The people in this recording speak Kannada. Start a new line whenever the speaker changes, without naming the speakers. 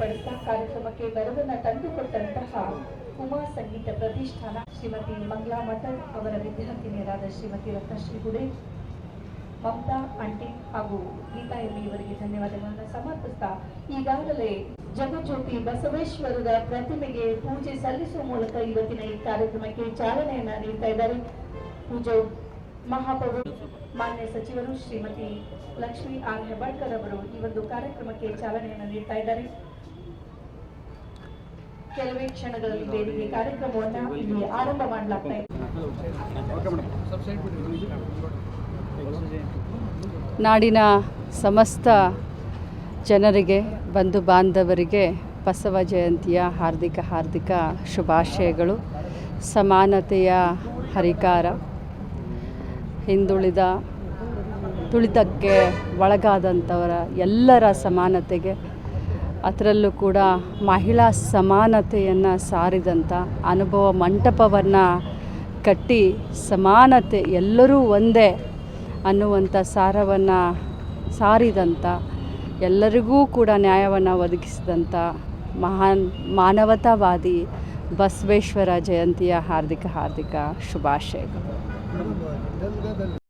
ವ್ಯಕ್ತಪಡಿಸಿದ ಕಾರ್ಯಕ್ರಮಕ್ಕೆ ಮೆರಗನ್ನ ತಂದುಕೊಟ್ಟಂತಹ ಉಮಾ ಸಂಗೀತ ಪ್ರತಿಷ್ಠಾನ ಶ್ರೀಮತಿ ಮಂಗ್ಲಾ ಮಠದ್ ಅವರ ವಿದ್ಯಾರ್ಥಿನಿಯರಾದ ಶ್ರೀಮತಿ ರತ್ನಶ್ರೀ ಗುಡೆ, ಮಮತಾ, ಆಂಟಿ ಹಾಗೂ ಗೀತಾ ಎಂಬಿ ಇವರಿಗೆ ಧನ್ಯವಾದಗಳನ್ನು ಸಮರ್ಪಿಸ್ತಾ ಈಗಾಗಲೇ ಜಗಜ್ಯೋತಿ ಬಸವೇಶ್ವರರ ಪ್ರತಿಮೆಗೆ ಪೂಜೆ ಸಲ್ಲಿಸುವ ಮೂಲಕ ಇವತ್ತಿನ ಈ ಕಾರ್ಯಕ್ರಮಕ್ಕೆ ಚಾಲನೆಯನ್ನ ನೀಡ್ತಾ ಇದ್ದಾರೆ. ಪೂಜೆ ಮಹಾಪೌರು ಮಾನ್ಯ ಸಚಿವರು ಶ್ರೀಮತಿ ಲಕ್ಷ್ಮೀ ಆರ್ ಹೆಬ್ಬಾಳ್ಕರ್ ಅವರು ಈ ಒಂದು ಕಾರ್ಯಕ್ರಮಕ್ಕೆ ಚಾಲನೆಯನ್ನು ನೀಡ್ತಾ ಇದ್ದಾರೆ. ಕೆಲವೇ ಕ್ಷಣಗಳಲ್ಲಿ ವೇದಿಕೆ ಕಾರ್ಯಕ್ರಮವನ್ನ ಇಲ್ಲಿ ಆರಂಭ ಮಾಡಲಾಗ್ತಾ
ನಾಡಿನ ಸಮಸ್ತ ಜನರಿಗೆ, ಬಂಧು ಬಾಂಧವರಿಗೆ ಬಸವ ಜಯಂತಿಯ ಹಾರ್ದಿಕ ಹಾರ್ದಿಕ ಶುಭಾಶಯಗಳು. ಸಮಾನತೆಯ ಹರಿಕಾರ. ಹಿಂದುಳಿದ, ತುಳಿತಕ್ಕೆ ಒಳಗಾದಂಥವರ ಎಲ್ಲರ ಸಮಾನತೆಗೆ ಅದರಲ್ಲೂ ಕೂಡ ಮಹಿಳಾ ಸಮಾನತೆಯನ್ನು ಸಾರಿದಂಥ ಅನುಭವ ಮಂಟಪವನ್ನು ಕಟ್ಟಿ ಸಮಾನತೆ ಎಲ್ಲರೂ ಒಂದೇ ಅನ್ನುವಂಥ ಸಾರವನ್ನು ಸಾರಿದಂಥ ಎಲ್ಲರಿಗೂ ಕೂಡ ನ್ಯಾಯವನ್ನು ಒದಗಿಸಿದಂಥ ಮಹಾನ್ ಮಾನವತಾವಾದಿ ಬಸವೇಶ್ವರ ಜಯಂತಿಯ ಹಾರ್ದಿಕ ಹಾರ್ದಿಕ ಶುಭಾಶಯಗಳು.